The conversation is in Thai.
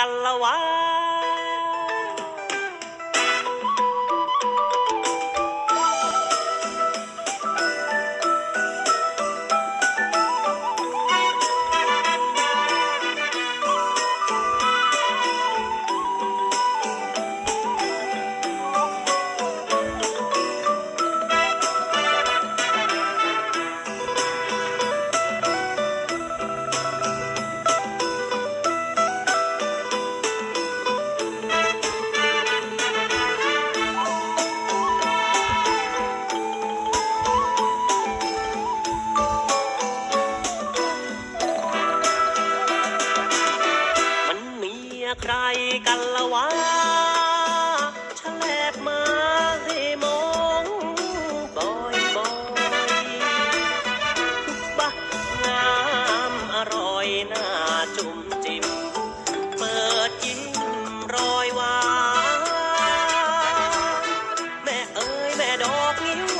阿拉娃。 ใครกันละวะฉลบมาให้มองบ่อยบ่อยบะงามอร่อยน่าจุ่มจิ้มเปิดยิ้มรอยหวานแม่เอ้ยแม่ดอกนิ้ว